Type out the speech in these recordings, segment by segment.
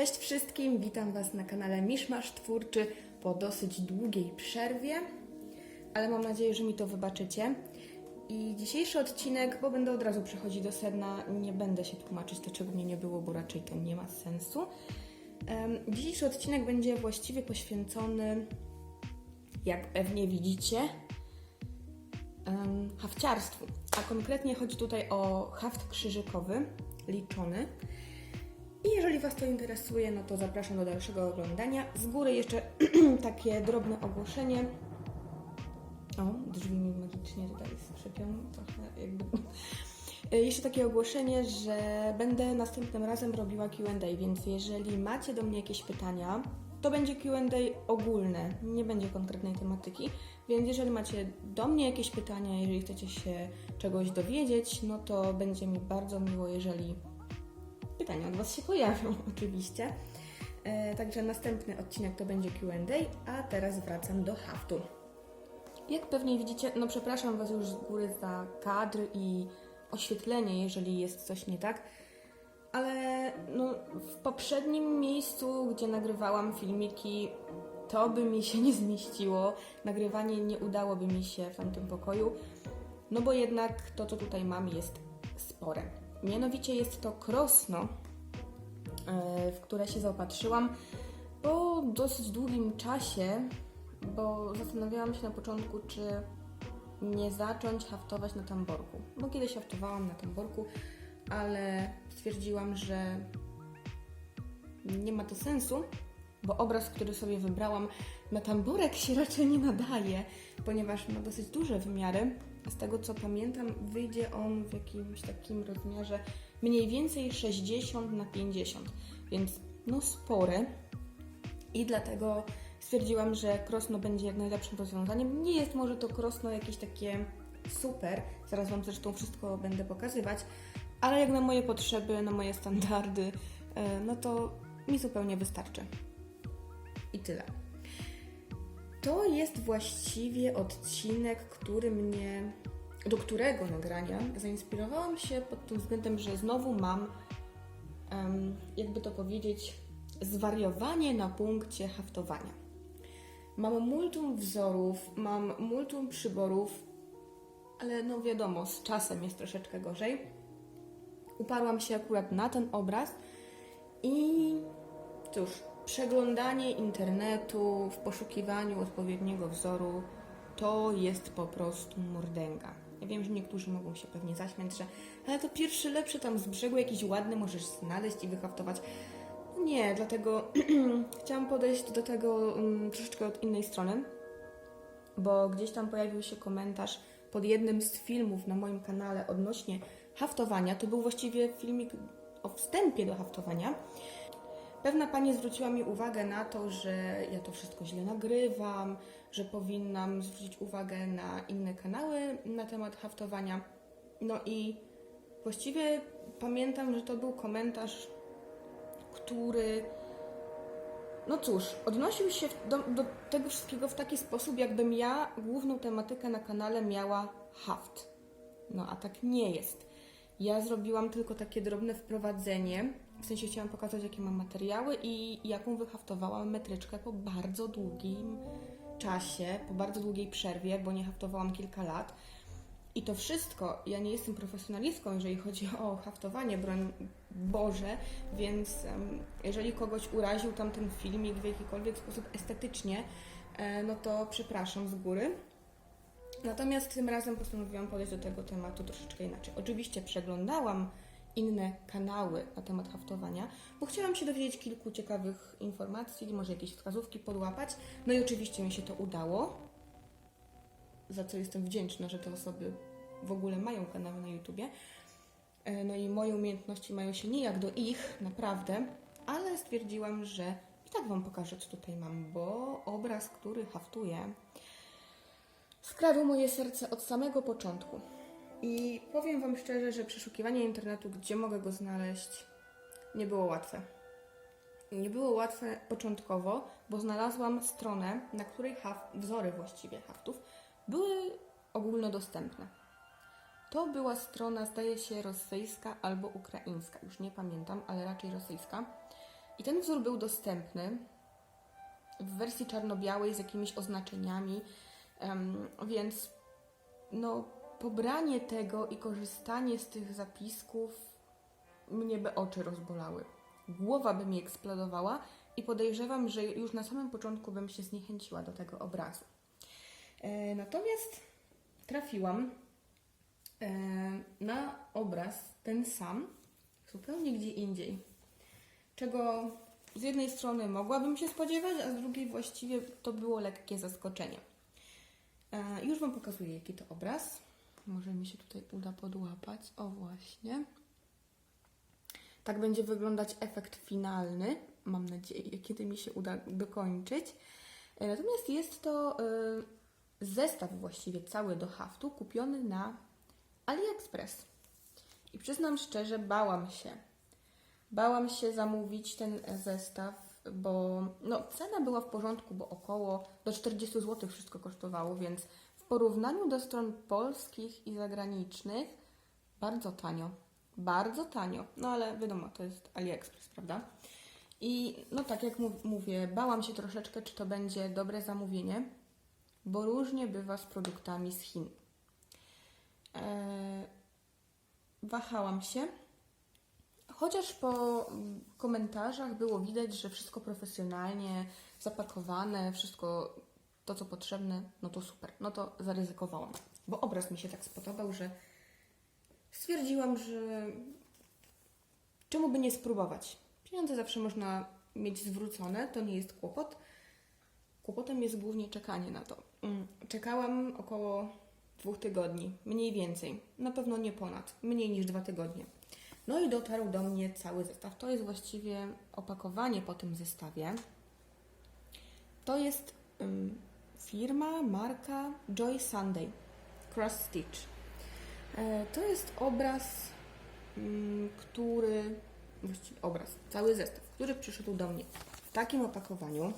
Cześć wszystkim, witam Was na kanale Miszmasz Twórczy po dosyć długiej przerwie, ale mam nadzieję, że mi to wybaczycie. I dzisiejszy odcinek, bo będę od razu przechodzić do sedna, nie będę się tłumaczyć, dlaczego mnie nie było, bo raczej to nie ma sensu. Dzisiejszy odcinek będzie właściwie poświęcony, jak pewnie widzicie, em, hafciarstwu. A konkretnie chodzi tutaj o haft krzyżykowy, liczony. I jeżeli Was to interesuje, no to zapraszam do dalszego oglądania. Z góry jeszcze takie drobne ogłoszenie. O, drzwi mi magicznie tutaj skrzypią trochę jakby. Y, Jeszcze takie ogłoszenie, że będę następnym razem robiła Q&A, więc jeżeli macie do mnie jakieś pytania, to będzie Q&A ogólne, nie będzie konkretnej tematyki, więc jeżeli macie do mnie jakieś pytania, jeżeli chcecie się czegoś dowiedzieć, no to będzie mi bardzo miło, jeżeli pytania od Was się pojawią, oczywiście. E, także następny odcinek to będzie QA, a teraz wracam do haftu. Jak pewnie widzicie, no przepraszam Was już z góry za kadr i oświetlenie, jeżeli jest coś nie tak, ale no, w poprzednim miejscu, gdzie nagrywałam filmiki, to by mi się nie zmieściło. Nagrywanie nie udałoby mi się w tamtym pokoju, no bo jednak to, co tutaj mam, jest spore. Mianowicie jest to krosno, e, w które się zaopatrzyłam po dosyć długim czasie, bo zastanawiałam się na początku, czy nie zacząć haftować na tamborku. Bo kiedyś haftowałam na tamborku, ale stwierdziłam, że nie ma to sensu, bo obraz, który sobie wybrałam na tamborek się raczej nie nadaje, ponieważ ma dosyć duże wymiary. Z tego co pamiętam, wyjdzie on w jakimś takim rozmiarze mniej więcej 60 na 50, więc no spory. I dlatego stwierdziłam, że krosno będzie jak najlepszym rozwiązaniem. Nie jest może to krosno jakieś takie super, zaraz Wam zresztą wszystko będę pokazywać, ale jak na moje potrzeby, na moje standardy, e, no to mi zupełnie wystarczy. I tyle. To jest właściwie odcinek, który mnie, do którego nagrania zainspirowałam się pod tym względem, że znowu mam, jakby to powiedzieć, zwariowanie na punkcie haftowania. Mam multum wzorów, mam multum przyborów, ale no wiadomo, z czasem jest troszeczkę gorzej. Uparłam się akurat na ten obraz i cóż, przeglądanie internetu w poszukiwaniu odpowiedniego wzoru to jest po prostu mordęga. Ja wiem, że niektórzy mogą się pewnie zaśmiać, że ale to pierwszy lepszy tam z brzegu jakiś ładny możesz znaleźć i wyhaftować. No Nie, dlatego chciałam podejść do tego um, troszeczkę od innej strony, bo gdzieś tam pojawił się komentarz pod jednym z filmów na moim kanale odnośnie haftowania. To był właściwie filmik o wstępie do haftowania. Pewna pani zwróciła mi uwagę na to, że ja to wszystko źle nagrywam, że powinnam zwrócić uwagę na inne kanały na temat haftowania. No i właściwie pamiętam, że to był komentarz, który, no cóż, odnosił się do, do tego wszystkiego w taki sposób, jakbym ja główną tematykę na kanale miała haft. No a tak nie jest. Ja zrobiłam tylko takie drobne wprowadzenie, w sensie chciałam pokazać, jakie mam materiały i jaką wyhaftowałam metryczkę po bardzo długim czasie, po bardzo długiej przerwie, bo nie haftowałam kilka lat. I to wszystko, ja nie jestem profesjonalistką, jeżeli chodzi o haftowanie, broń Boże, więc em, jeżeli kogoś uraził tamten filmik w jakikolwiek sposób estetycznie, e, no to przepraszam z góry. Natomiast tym razem postanowiłam podejść do tego tematu troszeczkę inaczej. Oczywiście przeglądałam inne kanały na temat haftowania, bo chciałam się dowiedzieć kilku ciekawych informacji, może jakieś wskazówki podłapać. No i oczywiście mi się to udało, za co jestem wdzięczna, że te osoby w ogóle mają kanały na YouTubie. E, No i moje umiejętności mają się nijak do ich, naprawdę, ale stwierdziłam, że i tak Wam pokażę, co tutaj mam, bo obraz, który haftuję, skradł moje serce od samego początku. I powiem Wam szczerze, że przeszukiwanie internetu, gdzie mogę go znaleźć, nie było łatwe. Nie było łatwe początkowo, bo znalazłam stronę, na której wzory właściwie haftów były ogólnodostępne. To była strona, zdaje się, rosyjska albo ukraińska, już nie pamiętam, ale raczej rosyjska. I ten wzór był dostępny w wersji czarno-białej z jakimiś oznaczeniami, em, więc no, pobranie tego i korzystanie z tych zapisków mnie by oczy rozbolały. Głowa by mi eksplodowała i podejrzewam, że już na samym początku bym się zniechęciła do tego obrazu. E, natomiast trafiłam e, na obraz ten sam, zupełnie gdzie indziej. Czego z jednej strony mogłabym się spodziewać, a z drugiej właściwie to było lekkie zaskoczenie. E, już Wam pokazuję, jaki to obraz. Może mi się tutaj uda podłapać. O, właśnie. Tak będzie wyglądać efekt finalny. Mam nadzieję, kiedy mi się uda dokończyć. E, Natomiast jest to e, zestaw właściwie cały do haftu kupiony na AliExpress. I przyznam szczerze, bałam się. Bałam się zamówić ten zestaw, bo no, cena była w porządku, bo około do 40 zł wszystko kosztowało, więc porównaniu do stron polskich i zagranicznych bardzo tanio. Bardzo tanio. No ale wiadomo, to jest AliExpress, prawda? I no tak jak mów- mówię, bałam się troszeczkę, czy to będzie dobre zamówienie, bo różnie bywa z produktami z Chin. Eee, wahałam się, chociaż po komentarzach było widać, że wszystko profesjonalnie zapakowane, wszystko to, co potrzebne, no to super. No to zaryzykowałam, bo obraz mi się tak spodobał, że stwierdziłam, że czemu by nie spróbować. Pieniądze zawsze można mieć zwrócone, to nie jest kłopot. Kłopotem jest głównie czekanie na to. Mm, Czekałam około dwóch tygodni, mniej więcej. Na pewno nie ponad, mniej niż dwa tygodnie. No i dotarł do mnie cały zestaw. To jest właściwie opakowanie po tym zestawie. To jest ym, firma, marka Joy Sunday Cross Stitch. E, to jest obraz, ym, który, właściwie obraz, cały zestaw, który przyszedł do mnie w takim opakowaniu.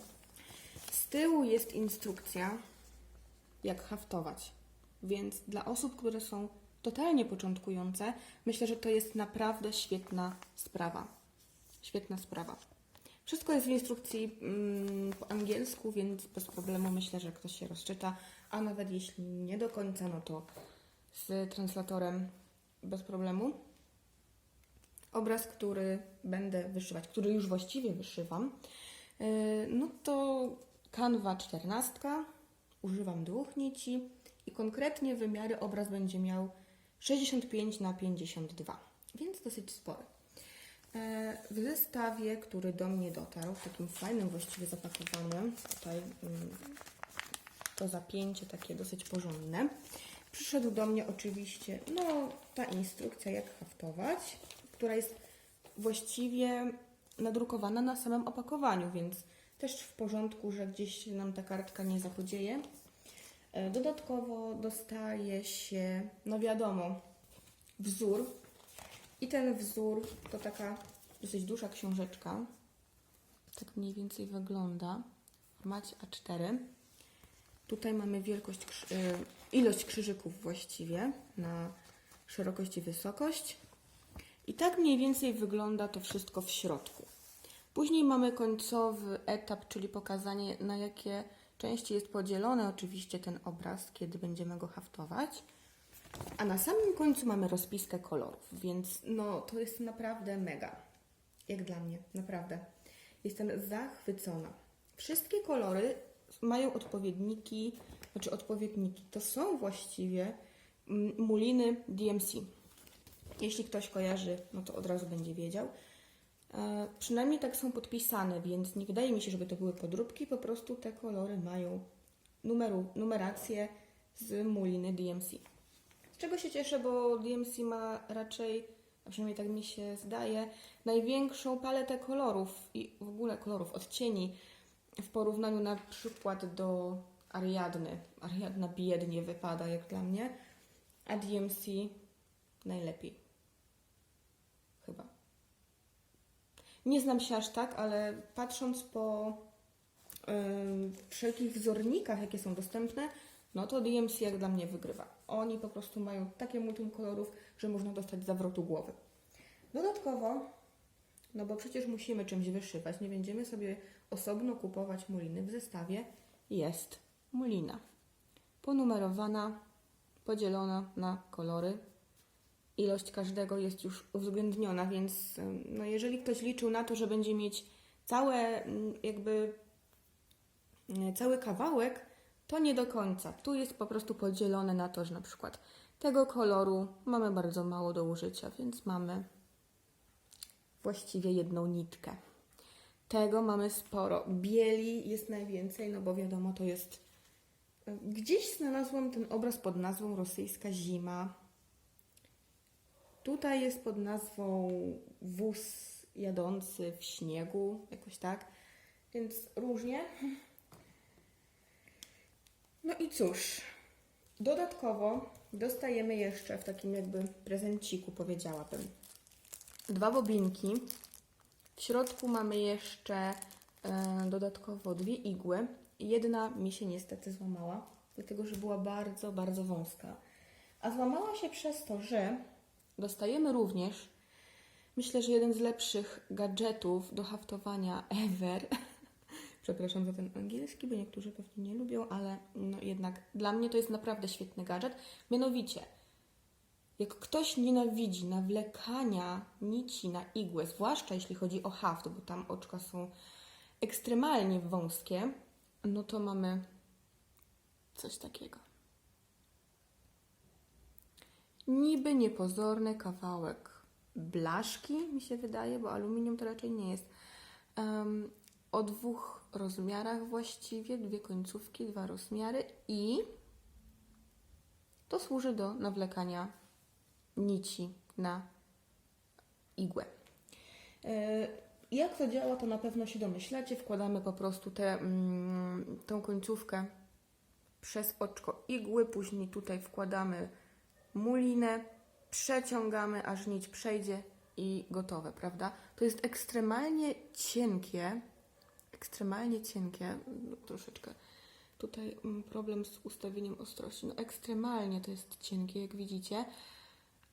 Z tyłu jest instrukcja, jak haftować. Więc dla osób, które są totalnie początkujące, myślę, że to jest naprawdę świetna sprawa. Świetna sprawa. Wszystko jest w instrukcji mm, po angielsku, więc bez problemu myślę, że ktoś się rozczyta, a nawet jeśli nie do końca, no to z translatorem bez problemu. Obraz, który będę wyszywać, który już właściwie wyszywam, yy, no to kanwa 14, używam dwóch nici i konkretnie wymiary obraz będzie miał 65 na 52, więc dosyć spory. E, W zestawie, który do mnie dotarł, w takim fajnym właściwie zapakowaniu, tutaj mm, to zapięcie takie dosyć porządne, przyszedł do mnie oczywiście no, ta instrukcja, jak haftować, która jest właściwie nadrukowana na samym opakowaniu, więc też w porządku, że gdzieś nam ta kartka nie zapodzieje. E, Dodatkowo dostaje się, no wiadomo, wzór. I ten wzór to taka dosyć duża książeczka. Tak mniej więcej wygląda. W formacie A4. Tutaj mamy wielkość, e, ilość krzyżyków właściwie na szerokość i wysokość. I tak mniej więcej wygląda to wszystko w środku. Później mamy końcowy etap, czyli pokazanie na jakie części jest podzielony oczywiście ten obraz, kiedy będziemy go haftować. A na samym końcu mamy rozpiskę kolorów, więc no to jest naprawdę mega. Jak dla mnie, naprawdę. Jestem zachwycona. Wszystkie kolory mają odpowiedniki, znaczy odpowiedniki. To są właściwie mm, muliny DMC. Jeśli ktoś kojarzy, no to od razu będzie wiedział. E, przynajmniej tak są podpisane, więc nie wydaje mi się, żeby to były podróbki, po prostu te kolory mają numeru, numerację z muliny DMC. Czego się cieszę, bo DMC ma raczej, a przynajmniej tak mi się zdaje, największą paletę kolorów i w ogóle kolorów, odcieni w porównaniu na przykład do Ariadny. Ariadna biednie wypada jak dla mnie, a DMC najlepiej. Chyba. Nie znam się aż tak, ale patrząc po ym, wszelkich wzornikach, jakie są dostępne, no to DMC jak dla mnie wygrywa. Oni po prostu mają takie multum kolorów, że można dostać zawrotu głowy. Dodatkowo no bo przecież musimy czymś wyszywać, nie będziemy sobie osobno kupować muliny. W zestawie jest mulina. Ponumerowana, podzielona na kolory. Ilość każdego jest już uwzględniona, więc no jeżeli ktoś liczył na to, że będzie mieć całe jakby cały kawałek, to nie do końca. Tu jest po prostu podzielone na to, że na przykład tego koloru mamy bardzo mało do użycia, więc mamy właściwie jedną nitkę. Tego mamy sporo. Bieli jest najwięcej, no bo wiadomo, to jest. Gdzieś znalazłam ten obraz pod nazwą Rosyjska zima. Tutaj jest pod nazwą Wóz jadący w śniegu, jakoś tak. Więc różnie. No i cóż, dodatkowo dostajemy jeszcze w takim jakby prezenciku, powiedziałabym, dwa bobinki. W środku mamy jeszcze e, dodatkowo dwie igły. Jedna mi się niestety złamała, dlatego że była bardzo, bardzo wąska. A złamała się przez to, że dostajemy również, myślę, że jeden z lepszych gadżetów do haftowania ever. Przepraszam za ten angielski, bo niektórzy pewnie nie lubią, ale no jednak dla mnie to jest naprawdę świetny gadżet. Mianowicie, jak ktoś nienawidzi nawlekania nici na igłę, zwłaszcza jeśli chodzi o haft, bo tam oczka są ekstremalnie wąskie, no to mamy coś takiego. Niby niepozorny kawałek blaszki, mi się wydaje, bo aluminium to raczej nie jest. Em, o dwóch rozmiarach właściwie, dwie końcówki, dwa rozmiary i to służy do nawlekania nici na igłę. E, Jak to działa, to na pewno się domyślacie. Wkładamy po prostu tę mm, tą końcówkę przez oczko igły, później tutaj wkładamy mulinę, przeciągamy, aż nić przejdzie i gotowe, prawda? To jest ekstremalnie cienkie, ekstremalnie cienkie, no, troszeczkę tutaj mm, problem z ustawieniem ostrości. No ekstremalnie to jest cienkie, jak widzicie,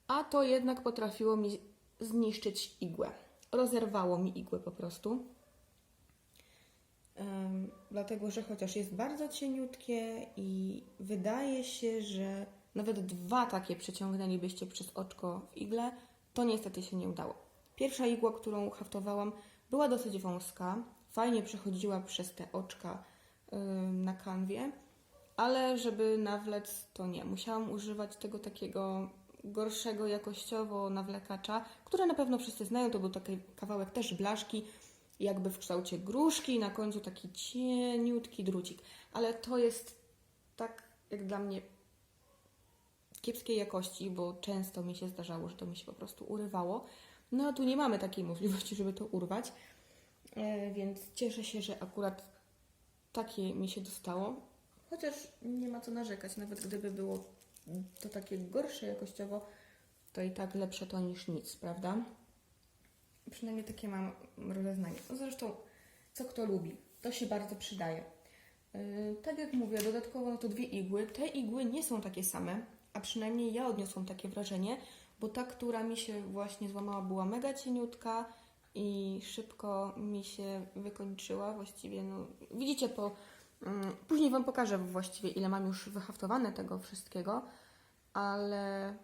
a to jednak potrafiło mi zniszczyć igłę. Rozerwało mi igłę po prostu. Dlatego, że chociaż jest bardzo cieniutkie i wydaje się, że nawet dwa takie przeciągnęlibyście przez oczko w igle, to niestety się nie udało. Pierwsza igła, którą haftowałam, była dosyć wąska, fajnie przechodziła przez te oczka na kanwie, ale żeby nawlec, to nie. Musiałam używać tego takiego gorszego jakościowo nawlekacza, które na pewno wszyscy znają. To był taki kawałek też blaszki, jakby w kształcie gruszki i na końcu taki cieniutki drucik. Ale to jest tak jak dla mnie kiepskiej jakości, bo często mi się zdarzało, że to mi się po prostu urywało. No a tu nie mamy takiej możliwości, żeby to urwać, więc cieszę się, że akurat takie mi się dostało. Chociaż nie ma co narzekać, nawet gdyby było to takie gorsze jakościowo, to i tak lepsze to niż nic, prawda? Przynajmniej takie mam rozeznanie. No zresztą, co kto lubi, to się bardzo przydaje. Yy, tak jak mówię, dodatkowo to dwie igły. Te igły nie są takie same, a przynajmniej ja odniosłam takie wrażenie, bo ta, która mi się właśnie złamała, była mega cieniutka i szybko mi się wykończyła. Właściwie, no, widzicie po. mm, Później Wam pokażę właściwie, ile mam już wyhaftowane tego wszystkiego, ale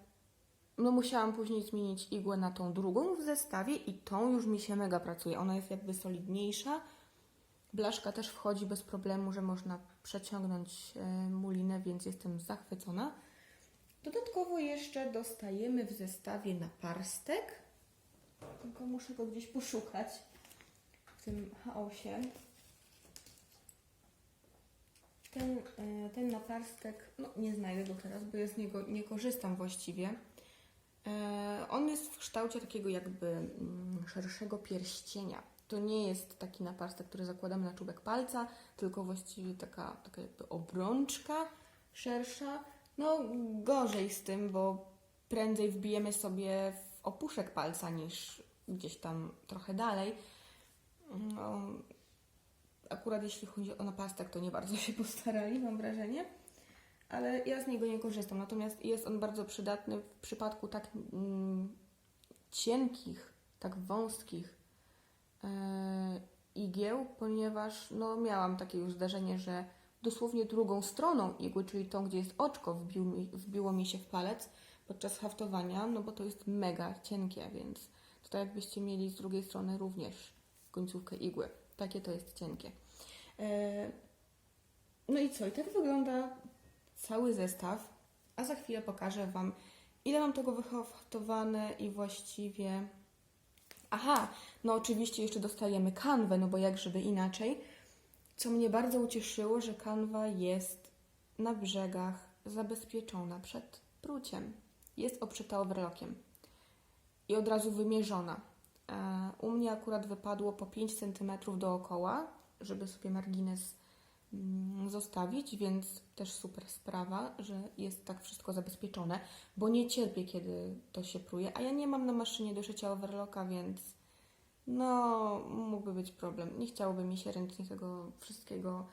no musiałam później zmienić igłę na tą drugą w zestawie i tą już mi się mega pracuje. Ona jest jakby solidniejsza. Blaszka też wchodzi bez problemu, że można przeciągnąć e, mulinę, więc jestem zachwycona. Dodatkowo jeszcze dostajemy w zestawie naparstek. Tylko muszę go gdzieś poszukać w tym chaosie. Ten, e, ten naparstek, no nie znajdę go teraz, bo ja z niego nie korzystam właściwie. E, On jest w kształcie takiego jakby mm, szerszego pierścienia. To nie jest taki naparstek, który zakładamy na czubek palca, tylko właściwie taka, taka jakby obrączka szersza. No gorzej z tym, bo prędzej wbijemy sobie w opuszek palca niż gdzieś tam trochę dalej. No, akurat jeśli chodzi o napastek, to nie bardzo się postarali, mam wrażenie. Ale ja z niego nie korzystam. Natomiast jest on bardzo przydatny w przypadku tak mm, cienkich, tak wąskich e, igieł, ponieważ no, miałam takie już zdarzenie, że dosłownie drugą stroną igły, czyli tą, gdzie jest oczko, wbił mi, wbiło mi się w palec podczas haftowania, no bo to jest mega cienkie, więc to tak jakbyście mieli z drugiej strony również końcówkę igły. Takie to jest cienkie. E, no i co? I tak wygląda cały zestaw, a za chwilę pokażę Wam, ile mam tego wyhaftowane i właściwie... Aha, no oczywiście jeszcze dostajemy kanwę, no bo jak żeby inaczej. Co mnie bardzo ucieszyło, że kanwa jest na brzegach zabezpieczona przed pruciem. Jest obszyta overlockiem i od razu wymierzona. E, U mnie akurat wypadło po 5 cm dookoła, żeby sobie margines mm, zostawić, więc też super sprawa, że jest tak wszystko zabezpieczone, bo nie cierpię, kiedy to się pruje, a ja nie mam na maszynie do szycia overlocka, więc no, mógłby być problem. Nie chciałoby mi się ręcznie tego wszystkiego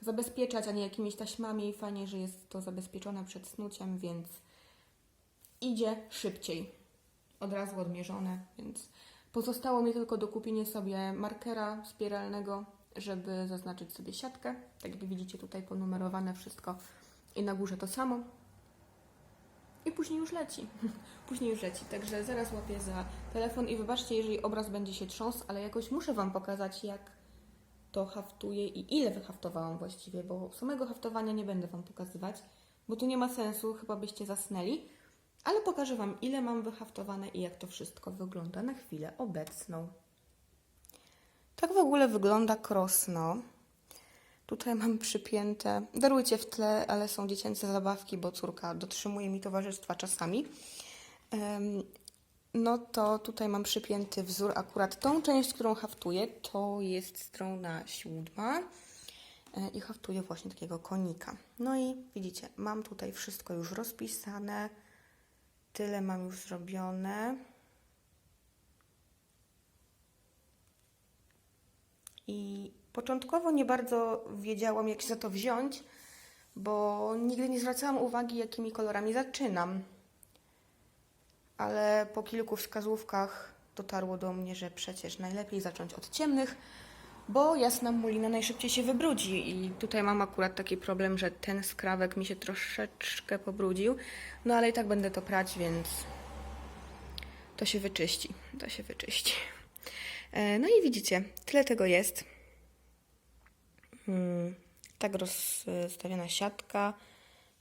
zabezpieczać, ani jakimiś taśmami. Fajnie, że jest to zabezpieczone przed snuciem, więc idzie szybciej. Od razu odmierzone, więc pozostało mi tylko dokupienie sobie markera spiralnego, żeby zaznaczyć sobie siatkę. Tak jak widzicie tutaj ponumerowane wszystko i na górze to samo. I później już leci. Później już leci. Także zaraz łapię za telefon i wybaczcie, jeżeli obraz będzie się trząsł, ale jakoś muszę Wam pokazać, jak to haftuję i ile wyhaftowałam właściwie, bo samego haftowania nie będę Wam pokazywać, bo tu nie ma sensu, chyba byście zasnęli. Ale pokażę Wam, ile mam wyhaftowane i jak to wszystko wygląda na chwilę obecną. Tak w ogóle wygląda krosno. Tutaj mam przypięte, darujcie w tle, ale są dziecięce zabawki, bo córka dotrzymuje mi towarzystwa czasami. No to tutaj mam przypięty wzór, akurat tą część, którą haftuję, to jest strona siódma e, i haftuję właśnie takiego konika. No i widzicie, mam tutaj wszystko już rozpisane, tyle mam już zrobione. I początkowo nie bardzo wiedziałam, jak się za to wziąć, bo nigdy nie zwracałam uwagi, jakimi kolorami zaczynam. Ale po kilku wskazówkach dotarło do mnie, że przecież najlepiej zacząć od ciemnych, bo jasna mulina najszybciej się wybrudzi. I tutaj mam akurat taki problem, że ten skrawek mi się troszeczkę pobrudził. No ale i tak będę to prać, więc to się wyczyści. To się wyczyści. E, No i widzicie, tyle tego jest. Hmm, tak rozstawiona siatka,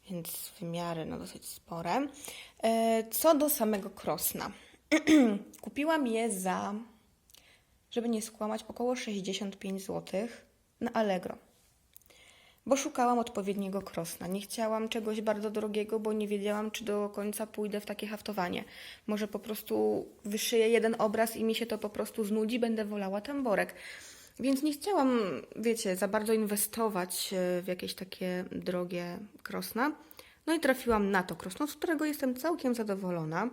więc wymiary no dosyć spore. E, Co do samego krosna. Kupiłam je za, żeby nie skłamać, około 65 zł na Allegro. Bo szukałam odpowiedniego krosna. Nie chciałam czegoś bardzo drogiego, bo nie wiedziałam, czy do końca pójdę w takie haftowanie. Może po prostu wyszyję jeden obraz i mi się to po prostu znudzi, będę wolała tamborek. Więc nie chciałam, wiecie, za bardzo inwestować e, w jakieś takie drogie krosna. No i trafiłam na to krosno, z którego jestem całkiem zadowolona.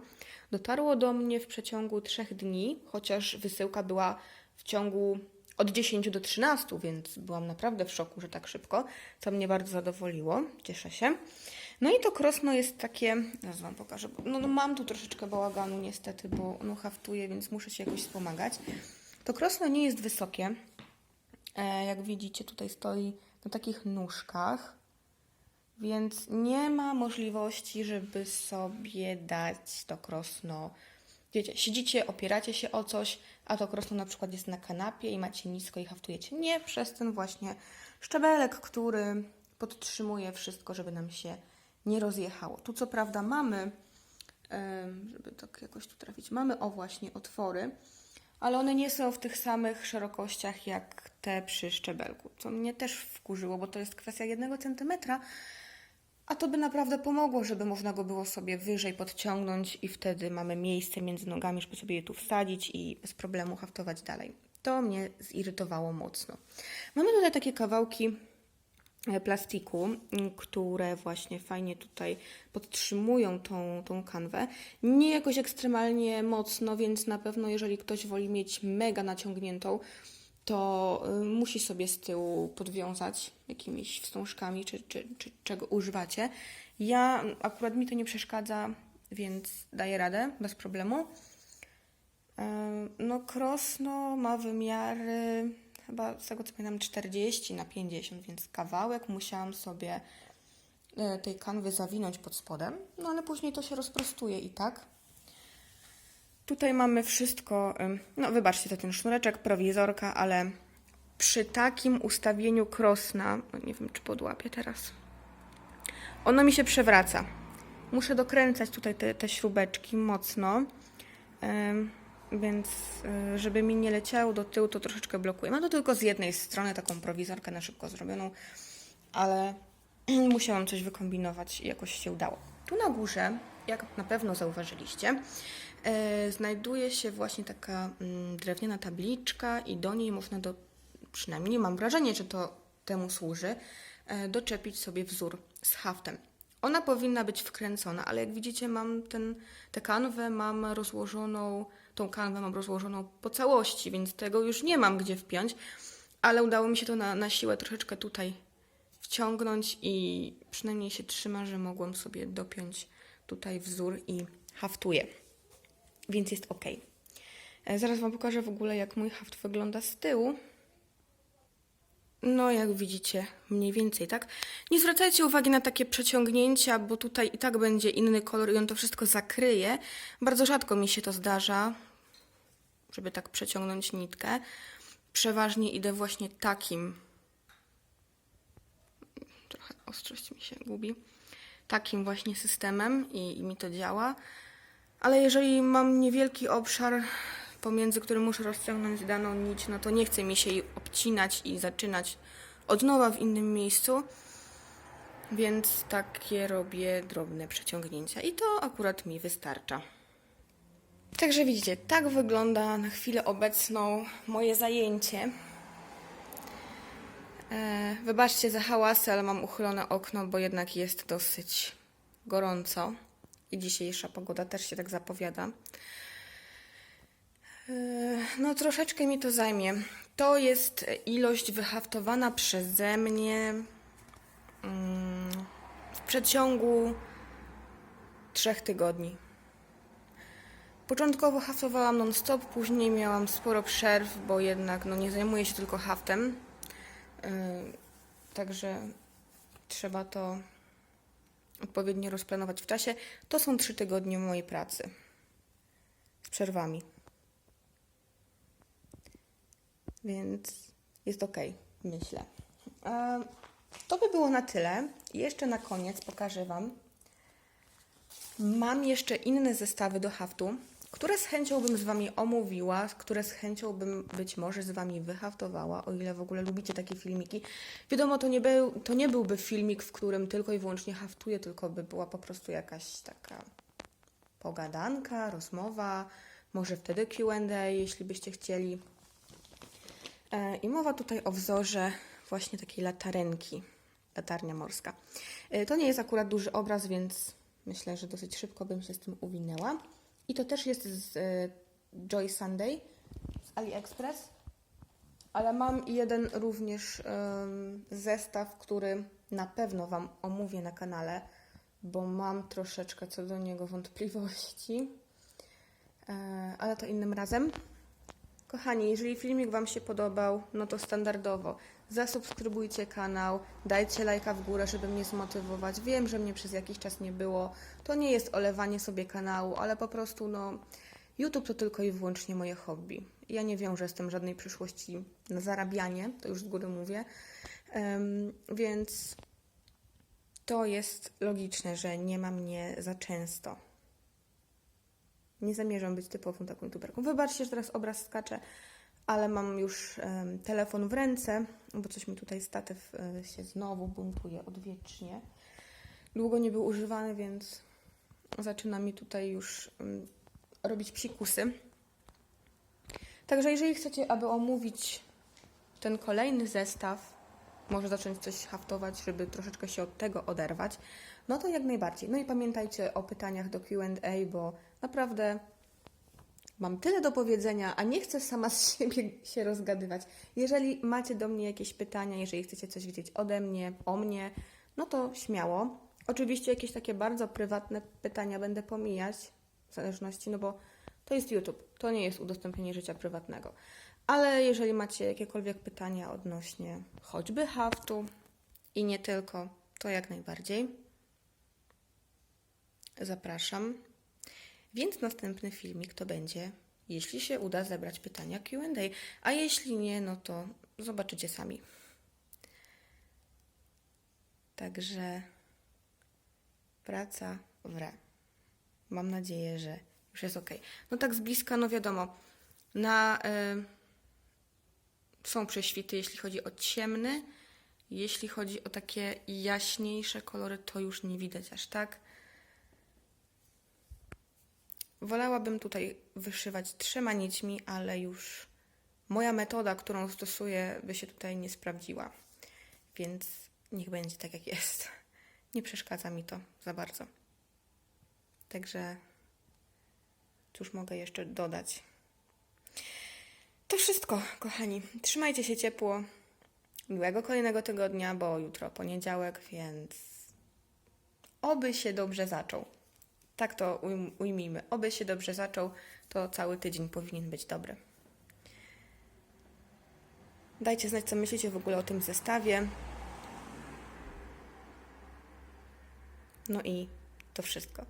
Dotarło do mnie w przeciągu trzech dni, chociaż wysyłka była w ciągu od 10 do 13, więc byłam naprawdę w szoku, że tak szybko, co mnie bardzo zadowoliło. Cieszę się. No i to krosno jest takie, zaraz Wam pokażę, no, no mam tu troszeczkę bałaganu niestety, bo ono haftuje, więc muszę się jakoś wspomagać. To krosno nie jest wysokie. E, jak widzicie, tutaj stoi na takich nóżkach, więc nie ma możliwości, żeby sobie dać to krosno. Wiecie, siedzicie, opieracie się o coś, a to krosno na przykład jest na kanapie i macie nisko i haftujecie. Nie, przez ten właśnie szczebelek, który podtrzymuje wszystko, żeby nam się nie rozjechało. Tu co prawda mamy, żeby tak jakoś tu trafić, mamy o właśnie otwory, ale one nie są w tych samych szerokościach jak te przy szczebelku, co mnie też wkurzyło, bo to jest kwestia jednego centymetra, a to by naprawdę pomogło, żeby można go było sobie wyżej podciągnąć i wtedy mamy miejsce między nogami, żeby sobie je tu wsadzić i bez problemu haftować dalej. To mnie zirytowało mocno. Mamy tutaj takie kawałki e, plastiku, m, które właśnie fajnie tutaj podtrzymują tą, tą kanwę. Nie jakoś ekstremalnie mocno, więc na pewno jeżeli ktoś woli mieć mega naciągniętą, to y, musi sobie z tyłu podwiązać jakimiś wstążkami, czy, czy, czy czego używacie. Ja akurat mi to nie przeszkadza, więc daję radę bez problemu. Em, No Krosno ma wymiary chyba z tego co pamiętam 40 na 50, więc kawałek musiałam sobie e, tej kanwy zawinąć pod spodem, no ale później to się rozprostuje i tak. Tutaj mamy wszystko, no wybaczcie to ten sznureczek, prowizorka, ale przy takim ustawieniu krosna, no nie wiem czy podłapię teraz, ono mi się przewraca. Muszę dokręcać tutaj te, te śrubeczki mocno, więc e, żeby mi nie leciało do tyłu, to troszeczkę blokuje. Mam to tylko z jednej strony, taką prowizorkę na szybko zrobioną, ale musiałam coś wykombinować i jakoś się udało. Tu na górze, jak na pewno zauważyliście, e, znajduje się właśnie taka mm, drewniana tabliczka i do niej można do, przynajmniej nie mam wrażenia, że to temu służy, e, doczepić sobie wzór z haftem. Ona powinna być wkręcona, ale jak widzicie mam ten, tę kanwę mam rozłożoną, tą kanwę mam rozłożoną po całości, więc tego już nie mam gdzie wpiąć, ale udało mi się to na, na siłę troszeczkę tutaj wciągnąć i przynajmniej się trzyma, że mogłam sobie dopiąć tutaj wzór i haftuję. Więc jest ok. E, Zaraz Wam pokażę w ogóle, jak mój haft wygląda z tyłu. No, jak widzicie, mniej więcej, tak? Nie zwracajcie uwagi na takie przeciągnięcia, bo tutaj i tak będzie inny kolor i on to wszystko zakryje. Bardzo rzadko mi się to zdarza, żeby tak przeciągnąć nitkę. Przeważnie idę właśnie takim. Trochę ostrość mi się gubi. Takim właśnie systemem i, i mi to działa. Ale jeżeli mam niewielki obszar, pomiędzy którym muszę rozciągnąć daną nić, no to nie chce mi się jej obcinać i zaczynać od nowa w innym miejscu. Więc takie robię drobne przeciągnięcia i to akurat mi wystarcza. Także widzicie, tak wygląda na chwilę obecną moje zajęcie. E, wybaczcie za hałasy, ale mam uchylone okno, bo jednak jest dosyć gorąco i dzisiejsza pogoda też się tak zapowiada. E, No, troszeczkę mi to zajmie. To jest ilość wyhaftowana przeze mnie mm, w przeciągu trzech tygodni. Początkowo haftowałam non-stop, później miałam sporo przerw, bo jednak no, nie zajmuję się tylko haftem. Yy, Także trzeba to odpowiednio rozplanować w czasie. To są trzy tygodnie mojej pracy z przerwami. Więc jest ok, myślę. E, To by było na tyle. Jeszcze na koniec pokażę Wam. Mam jeszcze inne zestawy do haftu, które z chęcią bym z Wami omówiła, które z chęcią bym być może z Wami wyhaftowała, o ile w ogóle lubicie takie filmiki. Wiadomo, to nie, był, to nie byłby filmik, w którym tylko i wyłącznie haftuję, tylko by była po prostu jakaś taka pogadanka, rozmowa, może wtedy Q&A, jeśli byście chcieli. E, I mowa tutaj o wzorze właśnie takiej latarenki, latarnia morska. E, To nie jest akurat duży obraz, więc myślę, że dosyć szybko bym się z tym uwinęła. I to też jest z e, Joy Sunday z AliExpress, ale mam jeden również em, zestaw, który na pewno Wam omówię na kanale, bo mam troszeczkę co do niego wątpliwości, E, ale to innym razem. Kochani, jeżeli filmik Wam się podobał, no to standardowo zasubskrybujcie kanał, dajcie lajka w górę, żeby mnie zmotywować. Wiem, że mnie przez jakiś czas nie było. To nie jest olewanie sobie kanału, ale po prostu no YouTube to tylko i wyłącznie moje hobby. Ja nie wiążę z tym żadnej przyszłości na zarabianie, to już z góry mówię. Em, więc to jest logiczne, że nie ma mnie za często. Nie zamierzam być typową taką youtuberką. Wybaczcie, że teraz obraz skacze, ale mam już telefon w ręce, bo coś mi tutaj statyw e, się znowu buntuje odwiecznie. Długo nie był używany, więc zaczyna mi tutaj już robić psikusy. Także jeżeli chcecie, aby omówić ten kolejny zestaw, może zacząć coś haftować, żeby troszeczkę się od tego oderwać, no to jak najbardziej. No i pamiętajcie o pytaniach do QA, bo naprawdę mam tyle do powiedzenia, a nie chcę sama z siebie się rozgadywać. Jeżeli macie do mnie jakieś pytania, jeżeli chcecie coś wiedzieć ode mnie, o mnie, no to śmiało. Oczywiście jakieś takie bardzo prywatne pytania będę pomijać, w zależności, no bo To jest YouTube, to nie jest udostępnienie życia prywatnego. Ale jeżeli macie jakiekolwiek pytania odnośnie choćby haftu i nie tylko, to jak najbardziej zapraszam. Więc następny filmik to będzie, jeśli się uda zebrać pytania QA, a jeśli nie, no to zobaczycie sami. Także praca w re. Mam nadzieję, że już jest ok. No tak z bliska, no wiadomo, na, y, są prześwity, jeśli chodzi o ciemny. Jeśli chodzi o takie jaśniejsze kolory, to już nie widać aż tak. Wolałabym tutaj wyszywać trzema nićmi, ale już moja metoda, którą stosuję, by się tutaj nie sprawdziła. Więc niech będzie tak, jak jest. Nie przeszkadza mi to za bardzo. Także cóż mogę jeszcze dodać? To wszystko, kochani. Trzymajcie się ciepło. Miłego kolejnego tygodnia, bo jutro poniedziałek, więc oby się dobrze zaczął. Tak to ujm- ujmijmy. Oby się dobrze zaczął, to cały tydzień powinien być dobry. Dajcie znać, co myślicie w ogóle o tym zestawie. No i to wszystko.